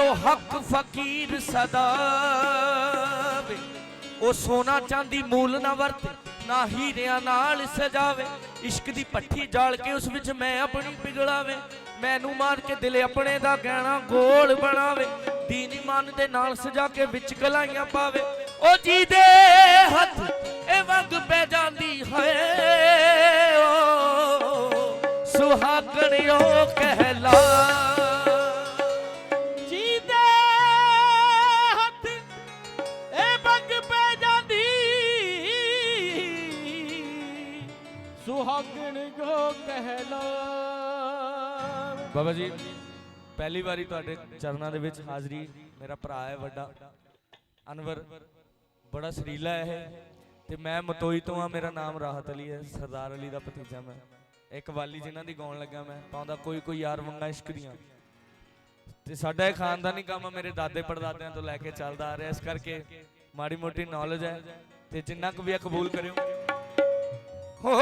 ਯਾਰੋ ਹੱਕ ਫਕੀਰ ਸਦਾ ਵੇ। ਉਹ ਸੋਨਾ ਚਾਂਦੀ ਮੂਲ ਨਾ ਵਰਤ, ਨਾ ਹੀਰਿਆਂ ਨਾਲ ਸਜਾਵੇ। ਇਸ਼ਕ ਦੀ ਪੱਠੀ ਜਾਲ ਕੇ ਉਸ ਵਿੱਚ ਮੈਂ ਆਪਣੀ ਪਿਗਲਾਵੇ ਮੈਨੂੰ ਮਾਰ ਕੇ ਦਿਲ ਆਪਣੇ ਦਾ ਗਹਿਣਾ ਗੋਲ ਬਣਾਵੇ। ਦੀਨ ਇਮਾਨ ਦੇ ਨਾਲ ਸਜਾ ਕੇ ਵਿੱਚ ਕਲਾਈਆਂ ਪਾਵੇ। ਉਹ ਜੀ ਦੇ ਹੱਥ ਇਹ ਵੰਗ ਪੈ ਜਾਂਦੀ ਹੈ ਬਾਬਾ ਜੀ, ਪਹਿਲੀ ਵਾਰੀ ਤੁਹਾਡੇ ਚਰਨਾਂ ਦੇ ਵਿੱਚ ਹਾਜ਼ਰੀ। ਮੇਰਾ ਭਰਾ ਹੈ ਵੱਡਾ। ਅਨਵਰ, ਬੜਾ ਸਰੀਲਾ ਹੈ ਇਹ। ਤੇ ਮੈਂ ਮਤੋਈ ਤੋਂ ਆ, ਮੇਰਾ ਨਾਮ ਰਾਹਤ ਅਲੀ ਹੈ, ਸਰਦਾਰ ਅਲੀ ਦਾ ਭਤੀਜਾ ਮੈਂ। ਇੱਕ ਵਾਲੀ ਜਿਨ੍ਹਾਂ ਦੀ ਗਾਉਣ ਲੱਗਾ ਮੈਂ, ਪਾਉਂਦਾ ਕੋਈ ਕੋਈ ਯਾਰ ਵੰਗਾ ਇਸ਼ਕ ਦੀਆਂ। ਤੇ ਸਾਡਾ ਇਹ ਖਾਨਦਾਨੀ ਕੰਮ ਮੇਰੇ ਦਾਦੇ ਪੜਦਾਦਿਆਂ ਤੋਂ ਲੈ ਕੇ ਚੱਲਦਾ ਆ ਰਿਹਾ, ਇਸ ਕਰਕੇ ਮਾੜੀ ਮੋਟੀ ਨੌਲੇਜ ਹੈ। ਤੇ ਜਿੰਨਾ ਕੁ ਵੀ ਆ, ਕਬੂਲ ਕਰਿਓ। ਹੋ!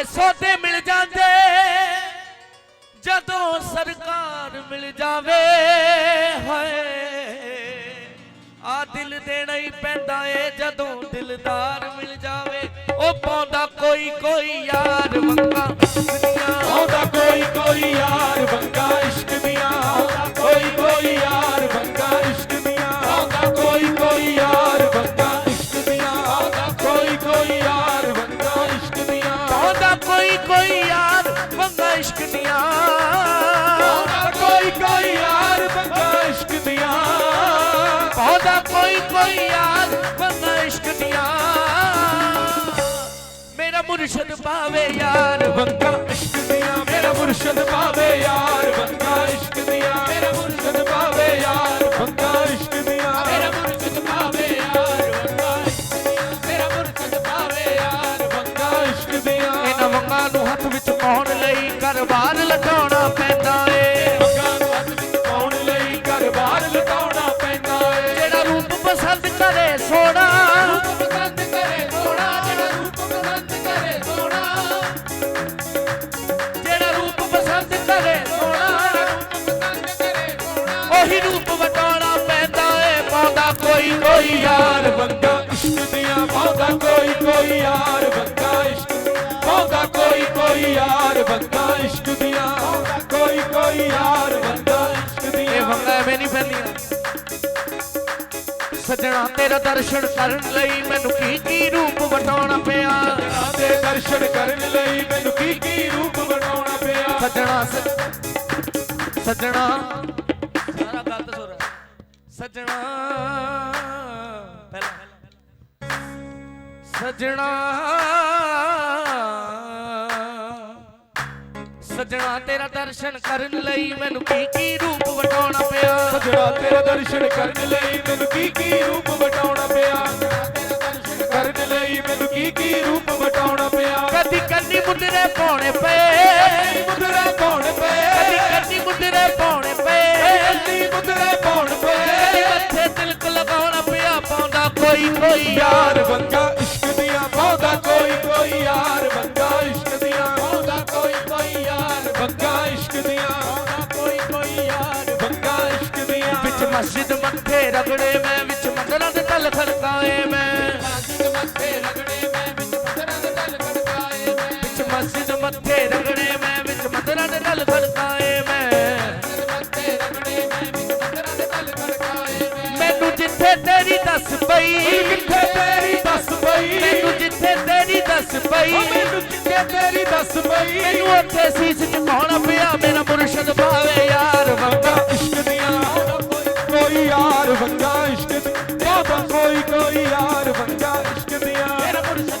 ਦੇ ਸੌਦੇ ਮਿਲ ਜਾਂਦੇ। ਜਦੋਂ ਸਰਕਾਰ ਮਿਲ ਜਾਵੇ ਹਾਏ। ਆ ਦਿਲ ਦੇਣਾ ਹੀ ਪੈਂਦਾ ਏ ਜਦੋਂ ਦਿਲਦਾਰ ਮਿਲ ਜਾਵੇ। ਉਹ ਪਾਉਂਦਾ ਕੋਈ ਕੋਈ ਯਾਰ ਵੰਗਾ ਦੁਨੀਆ। ਆਉਂਦਾ ਕੋਈ ਕੋਈ ਯਾਰ ਬੰਗਾ ਇਸ਼ਕ ਦੀਆਂ। ਕੋਈ ਕੋਈ ਯਾਰ ਬੰਗਾ ਇਸ਼ਕ ਇਸ਼ਕ ਦੀਆਂ ਕੋਈ ਕੋਈ ਯਾਰ ਬੰਗਾ ਇਸ਼ਕ ਦੀਆਂ ਪਾਉਂਦਾ ਕੋਈ ਕੋਈ ਯਾਰ ਵੰਗਾ ਇਸ਼ਕ ਦੀਆਂ ਮੇਰਾ ਮੁਰਸ਼ਦ ਪਾਵੇ ਯਾਰ ਬੰਗਾ ਇਸ਼ਕ ਦੀਆਂ ਮੇਰਾ ਮੁਰਸ਼ਦ ਪਾਵੇ ਯਾਰ ਬੰਗਾ ਇਸ਼ਕ ਦੀਆਂ ਮੇਰਾ ਮੁਰਸ਼ਦ ਪਾਵੇ ਯਾਰ ਬੰਗਾ ਕੋਈ ਯਾਰ ਬੰਦਾ ਇਸ਼ਕ ਪਾਉਂਦਾ ਕੋਈ ਕੋਈ ਯਾਰ ਬੰਦਾ ਇਸ਼ਕ ਦੀਆਂ। ਕੋਈ ਕੋਈ ਯਾਰ ਬੰਦਾ ਇਸ਼ਕ ਇਹ ਦੀਆਂ ਵੰਗਾ ਐਵੇਂ ਨਹੀਂ ਪੈਂਦੀਆਂ ਸੱਜਣਾ ਤੇਰਾ ਦਰਸ਼ਨ ਕਰਨ ਲਈ ਮੈਨੂੰ ਕੀ ਕੀ ਰੂਪ ਵਟਾਉਣਾ ਪਿਆ। ਦੇ ਦਰਸ਼ਨ ਕਰਨ ਲਈ ਮੈਨੂੰ ਕੀ ਕੀ ਰੂਪ ਬਣਾਉਣਾ ਪਿਆ। ਸੱਜਣਾ ਸੱਜਣਾ। ਸਾਰਾ ਗਲਤ ਸੁਰ ਸੱਜਣਾ। ਸੱਜਣਾ ਸੱਜਣਾ ਤੇਰਾ ਦਰਸ਼ਨ ਕਰਨ ਲਈ ਮੈਨੂੰ ਕੀ ਕੀ ਰੂਪ ਵਟਾਉਣਾ ਪਿਆ? ਸਜਣਾ ਤੇਰਾ ਦਰਸ਼ਨ ਕਰਨ ਲਈ ਮੈਨੂੰ ਕੀ ਕੀ ਰੂਪ ਵਟਾਉਣਾ ਪਿਆ? ਤੇਰਾ ਦਰਸ਼ਨ ਕਰਨ ਲਈ ਮੈਨੂੰ ਕੀ ਕੀ ਰੂਪ ਵਟਾਉਣਾ ਪਿਆ? ਕਦੀ ਕੰਨੀ ਮੁੰਦਰੇ ਪਾਉਣੇ ਪਏ। ਮੁਦਰੇ ਪਾਉਣ ਕਦੀ ਪਏ ਕੰਨੀ ਮੁੰਦਰੇ ਪਾਉਣੇ ਕੋਈ ਕੋਈ ਯਾਰ ਬੰਗਾ ਇਸ਼ਕ ਦੀਆਂ ਪਾਉਂਦਾ ਕੋਈ ਕੋਈ ਯਾਰ ਬੰਗਾ ਇਸ਼ਕ ਦੀਆਂ ਪਾਉਂਦਾ ਕੋਈ ਕੋਈ ਯਾਰ ਬੰਗਾ ਇਸ਼ਕ ਦੀਆਂ ਪਾਉਂਦਾ ਕੋਈ ਕੋਈ ਯਾਰ ਬੰਗਾ ਇਸ਼ਕ ਦੀਆਂ ਵਿੱਚ ਮਸਜਿਦ ਮੱਥੇ ਰਗੜੇ ਮੈਂ ਵਿੱਚ ਮੰਦਰਾਂ ਦੇ ਤਲ ਖੜਕਾਏ ਮੈਂ। ਮਸਜਿਦ ਮੱਥੇ ਰਗੜੇ ਮੈਂ ਵਿੱਚ ਮੰਦਰਾਂ ਦੇ ਤਲ ਖੜਕਾਏ ਮੈਂ। ਵਿੱਚ ਮਸਜਿਦ ਮੱਥੇ ਰਗੜੇ ਪਈ ਕਿੱਥੇ ਤੇਰੀ ਦੱਸ ਪਈ ਮੈਨੂੰ ਜਿੱਥੇ ਤੇਰੀ ਦੱਸ ਪਈ ਮੈਨੂੰ ਕਿੱਥੇ ਤੇਰੀ ਦੱਸ ਪਈ ਮੈਨੂੰ ਉੱਥੇ ਸੀਸ ਝੁਕਾਉਣਾ ਪਿਆ ਮੇਰਾ ਮੁਰਸ਼ਦ ਭਾਵੇ ਯਾਰ ਵੰਗਾ। ਇਸ਼ਕ ਦੀਆਂ ਕੋਈ ਯਾਰ ਬੰਗਾ ਇਸ਼ਕ। ਦੀਆਂ ਕੋਈ ਕੋਈ ਯਾਰ ਬੰਗਾ ਇਸ਼ਕ ਦੀਆਂ। ਮੇਰਾ ਮੁਰਸ਼ਦ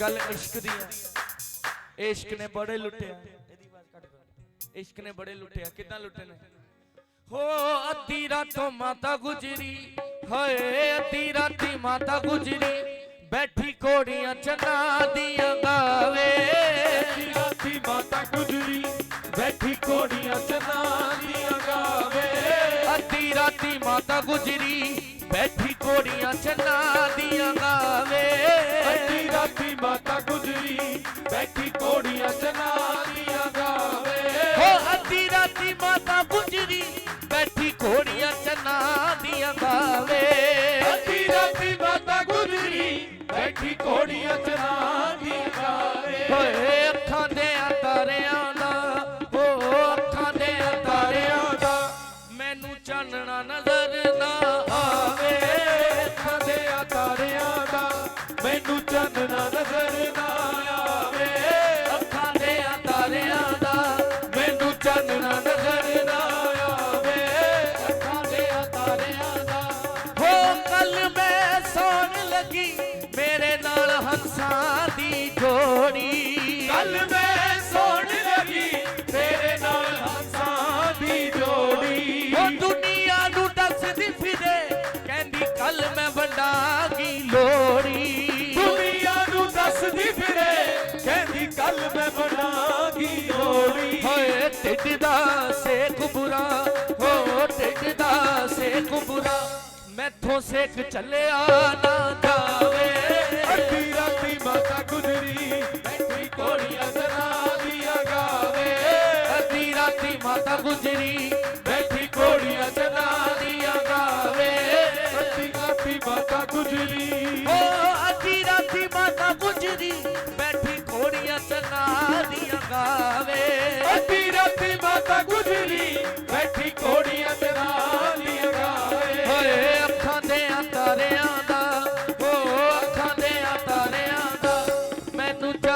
ਗੱਲ ਇਸ਼ਕ ਦੀ ਹੈ। ਇਸ਼ਕ ਨੇ ਬੜੇ ਲੁੱਟਿਆ। ਇਹਦੀ ਆਵਾਜ਼ ਕੱਟ ਦਿਓ ਇਸ਼ਕ ਨੇ ਬੜੇ ਲੁੱਟਿਆ। ਕਿਦਾਂ ਲੁੱਟੇ ਨੇ? ਹੋ ਅੱਧੀ ਰਾਤੋਂ ਮਾਤਾ ਗੁਜਰੀ। ਹਾਏ, ਅੱਧੀ ਰਾਤੀ ਮਾਤਾ ਗੁਜਰੀ। ਬੈਠੀ ਕੋੜੀਆਂ ਚੰਨਾ ਦੀਆਂ ਗਾਵੇ। ਰਾਤੀ ਮਾਤਾ ਗੁਜਰੀ। ਬੈਠੀ ਕੋੜੀਆਂ ਚਨਾ ਦੀਆਂ ਗਾਵੇ। ਅੱਧੀ ਰਾਤੀ ਮਾਤਾ ਗੁਜਰੀ। ਬੈਠੀ ਕੋੜੀਆਂ ਚੰਨਾ ਦੀਆਂ ਗਾਵੇ। ਰਾਤੀ ਮਾਤਾ ਗੁਜਰੀ ਬੈਠੀ ਕੋੜੀਆਂ ਚਨਾ ਦੀਆਂ ਗਾਵੇ। ਹੋ ਅੱਧੀ ਰਾਤੀ ਮਾਤਾ ਗੁਜਰੀ ਬੈਠੀ ਘੋੜੀਆਂ ਚੰਨਾ ਦੀਆਂ ਗਾਵੇ। ਅੱਧੀ ਰਾਤੀ ਮਾਤਾ ਗੁਜਰੀ ਬੈਠੀ ਕੋੜੀਆਂ ਚਨਾ ਮੈਨੂੰ ਚੰਨਣਾ ਨਜ਼ਰ ਨਾ ਆਵੇ। ਅੱਖਾਂ ਦੇ ਤਾਰਿਆਂ ਦਾ ਮੈਨੂੰ ਚੰਨਣਾ ਨਜ਼ਰ ਨਾ ਆਵੇ। ਅੱਖਾਂ ਦੇ ਤਾਰਿਆਂ ਦਾ ਹੋ ਕੱਲ ਮੈਂ ਸੌਣ ਲੱਗੀ, ਮੇਰੇ ਨਾਲ ਹੰਸਾਂ ਦੀ ਜੋੜੀ। ਕੱਲ ਮੈਥੋਂ ਸੇਕ ਚੱਲਿਆ ਨਾ ਜਾਵੇ। ਅੱਧੀ ਰਾਤੀ ਮਾਤਾ ਗੁਜਰੀ ਬੈਠੀ ਕੋੜੀਆਂ ਜਨਾ ਦੀਆਂ ਗਾਵੇ। ਅੱਧੀ ਰਾਤੀ ਮਾਤਾ ਗੁਜਰੀ ਬੈਠੀ ਕੋੜੀਆਂ ਜਨਾ ਦੀਆਂ ਗਾਵੇ। ਅੱਧੀ ਰਾਤੀ ਮਾਤਾ ਗੁਜਰੀ। ਓ ਅੱਧੀ ਰਾਤੀ ਮਾਤਾ ਗੁਜਰੀ ਬੈਠੀ ਘੋੜੀਆਂ ਚਨਾ ਦੀਆਂ ਗਾਵੇ। ਅੱਧੀ ਰਾਤੀ ਮਾਤਾ ਗੁਜਰੀ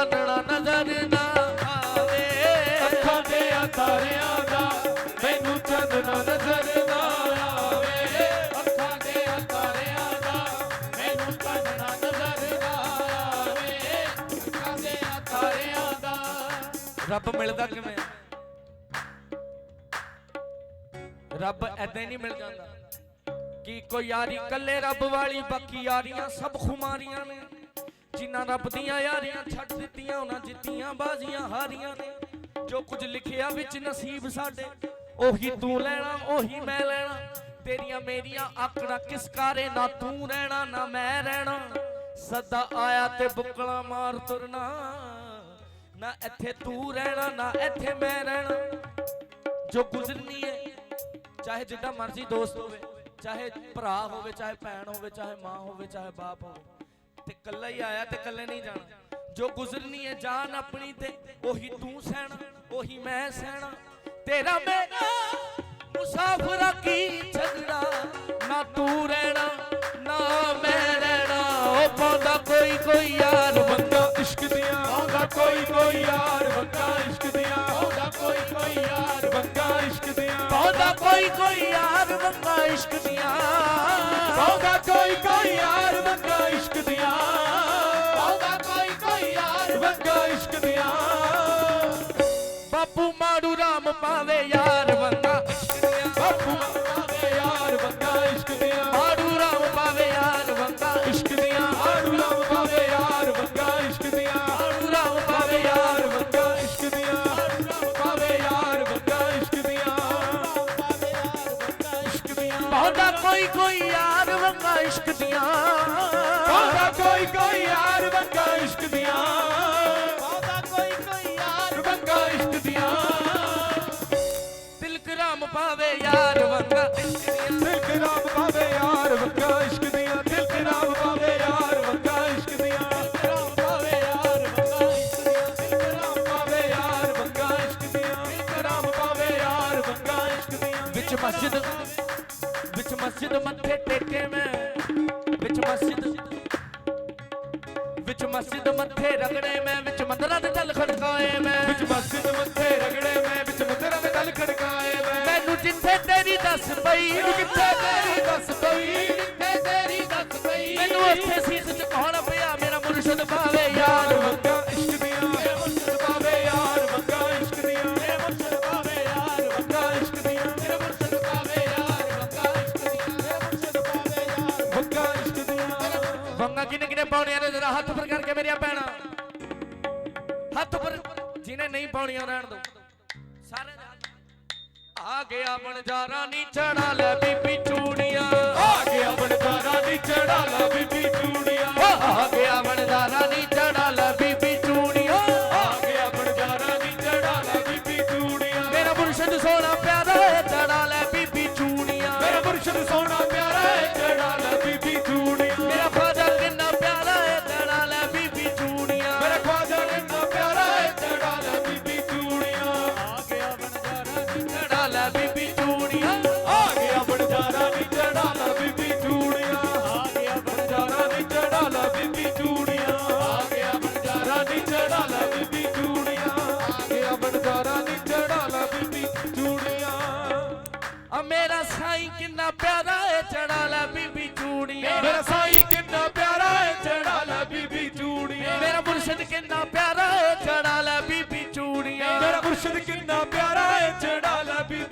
ਚਾਨਣਾ ਨਜ਼ਰ ਨਾ ਆਵੇ ਅੱਖਾਂ ਦੇ ਤਾਰਿਆਂ ਦਾ ਮੈਨੂੰ ਚੰਨਣਾ ਨਜ਼ਰ ਨਾ ਆਵੇ। ਅੱਖਾਂ ਦੇ ਤਾਰਿਆਂ ਦਾ ਮੈਨੂੰ ਚਾਨਣਾ ਨਜ਼ਰ ਨਾ ਆਵੇ। ਅੱਖਾਂ ਦੇ ਤਾਰਿਆਂ ਦਾ ਰੱਬ ਮਿਲਦਾ ਕਿਵੇਂ? ਰੱਬ ਐਦਾਂ ਨਹੀਂ ਮਿਲ ਜਾਂਦਾ। ਕਿ ਕੋਈ ਯਾਰੀ ਕੱਲੇ ਰੱਬ ਵਾਲੀ ਬਾਕੀ ਯਾਰੀਆਂ ਸਭ ਖੁਮਾਰੀਆਂ ਨੇ। ਜਿਨ੍ਹਾਂ ਰੱਬ ਦੀਆਂ ਯਾਰੀਆਂ ਛੱਡ ਦਿੱਤੀਆਂ, ਉਹਨਾਂ ਜਿੱਤੀਆਂ ਬਾਜ਼ੀਆਂ ਹਾਰੀਆਂ ਨੇ। ਜੋ ਕੁਝ ਲਿਖਿਆ ਵਿੱਚ ਨਸੀਬ ਸਾਡੇ, ਉਹੀ ਤੂੰ ਲੈਣਾ, ਉਹੀ ਮੈਂ ਲੈਣਾ। ਤੇਰੀਆਂ ਮੇਰੀਆਂ ਆਕੜਾਂ ਕਿਸ ਕਾਰੇ, ਨਾ ਤੂੰ ਰਹਿਣਾ, ਨਾ ਮੈਂ ਰਹਿਣਾ। ਸਦਾ ਆਇਆ ਤੇ ਬੁੱਕਲਾ ਮਾਰ ਤੁਰਨਾ। ਨਾ ਇੱਥੇ ਤੂੰ ਰਹਿਣਾ, ਨਾ ਇੱਥੇ ਮੈਂ ਰਹਿਣਾ। ਜੋ ਗੁਜ਼ਰਨੀ ਹੈ ਚਾਹੇ ਜਿੱਦਾਂ ਮਰਜ਼ੀ ਦੋਸਤ ਹੋਵੇ, ਚਾਹੇ ਭਰਾ ਹੋਵੇ, ਚਾਹੇ ਭੈਣ ਹੋਵੇ, ਚਾਹੇ ਮਾਂ ਹੋਵੇ, ਚਾਹੇ ਬਾਪ ਹੋਵੇ। ਤੇ ਕੱਲਾ ਹੀ ਆਇਆ ਤੇ ਕੱਲੇ ਨਹੀਂ ਜਾਣਾ। ਜੋ ਗੁਜ਼ਰਨੀ ਹੈ ਜਾਨ ਆਪਣੀ ਤੇ, ਉਹੀ ਤੂੰ ਸਹਿਣਾ, ਉਹੀ ਮੈਂ ਸਹਿਣਾ। ਤੇਰਾ ਮੇਰਾ ਮੁਸਾਫਰਾ ਕੀ ਝਗੜਾ, ਨਾ ਤੂੰ ਰਹਿਣਾ, ਨਾ ਮੈਂ ਰਹਿਣਾ। ਉਹ ਪਾਉਂਦਾ ਕੋਈ ਕੋਈ ਯਾਰ ਬੰਦਾ ਇਸ਼ਕ ਦੀਆਂ। ਆਉਂਦਾ ਕੋਈ ਕੋਈ ਯਾਰ ਬੰਦਾ ਇਸ਼ਕ ਦੀਆਂ। ਆਉਂਦਾ ਕੋਈ ਕੋਈ ਯਾਰ ਬੰਦਾ ਇਸ਼ਕ ਪਾਉਂਦਾ ਕੋਈ ਕੋਈ ਯਾਰ ਬੰਦਾ ਇਸ਼ਕ ਦੀਆਂ। ਆਉਂਦਾ ਕੋਈ ਕੋਈ ਯਾਰ ਬੰਦਾ ਇਸ਼ਕ ਦੀਆਂ। ਆਉਂਦਾ ਕੋਈ ਕੋਈ ਯਾਰ ਬੰਦਾ ਇਸ਼ਕ ਦੀਆਂ। ਬਾਪੂ ਮਾੜੂ ਰਾਮ ਪਾਵੇ ਯਾਰ ਬਹੁਤਾ ਕੋਈ ਕੋਈ ਯਾਰ ਵੰਗਾ ਇਸ਼ਕ ਦੀਆਂ। ਬਹੁਤਾ ਕੋਈ ਕੋਈ ਯਾਰ ਵੰਗਾ ਇਸ਼ਕ ਕੋਈ ਕੋਈ ਯਾਰ ਵੰਗਾ ਇਸ਼ਕ ਦੀਆਂ। ਦਿਲ ਪਾਵੇ ਯਾਰ ਵੰਗਾ ਇਸ਼ਕ ਦੀਆਂ। ਦਿਲ ਗਰਾਮ ਪਾਵੇ ਯਾਰ ਵੰਗਾ ਇਸ਼ਕ ਦੀਆਂ। ਦਿਲ ਗਰਾਮ ਪਾਵੇ ਯਾਰ ਵੰਗਾ ਇਸ਼ਕ ਦੀਆਂ। ਮਸਜਿਦ ਉੱਥੇ ਟੇਕੇ ਮੈਂ। ਵਿੱਚ ਮਸਜਿਦ ਵਿੱਚ ਮਸਜਿਦ ਮੱਥੇ ਰਗੜੇ ਮੈਂ। ਵਿੱਚ ਮੰਦਰਾਂ ਦੇ ਤਲ ਖੜਕਾਏ ਮੈਂ। ਵਿੱਚ ਮਸਜਿਦ ਮੱਥੇ ਰਗੜੇ ਮੈਂ। ਵਿੱਚ ਮੰਦਰਾਂ ਦੇ ਤਲ ਖੜਕਾਏ ਮੈਂ। ਮੈਨੂੰ ਜਿੱਥੇ ਤੇਰੀ ਦੱਸ ਪਈ। ਮੈਨੂੰ ਕਿੱਥੇ ਤੇਰੀ ਦੱਸ ਪਈ। ਮੈਨੂੰ ਉੱਥੇ ਸੀਸ ਚ ਕੌਣ ਪਿਆ? ਮੇਰਾ ਮੁਰਸ਼ਦ ਪਾਵੇ ਯਾਰ। ਮੇਰੀਆਂ ਭੈਣਾਂ। ਹੱਥ ਉੱਪਰ ਜਿਹਨੇ ਨਹੀਂ ਪਾਉਣੀਆਂ ਰਹਿਣ ਦੋ। ਸਾਰੇ। ਆ ਗਿਆ ਬਣਜਾਰਾ ਨੀ ਚੜਾ ਲੈ ਬੀਬੀ ਚੂੜੀਆਂ। ਆ ਗਿਆ ਬਣਜਾਰਾ ਨੀ ਚੜਾ ਲਾ ਬੀਬੀ ਚੂੜੀਆਂ। ਆ ਗਿਆ ਬਣਜਾਰਾ ਨੀ ਚੜਾ ਲੈ ਬੀਬੀ ਮੇਰਾ ਸਾਈਂ ਕਿੰਨਾ ਪਿਆਰਾ ਏ ਚੜਾ ਲਾ ਬੀਬੀ ਚੂੜੀਆਂ। ਮੇਰਾ ਮੁਰਸ਼ਿਦ ਕਿੰਨਾ ਪਿਆਰਾ ਏ ਚੜਾ ਲੈ ਬੀਬੀ ਚੂੜੀਆਂ। ਮੇਰਾ ਮੁਰਸ਼ਿਦ ਕਿੰਨਾ ਪਿਆਰਾ ਏ ਚੜਾ ਲਾ ਬੀਬੀ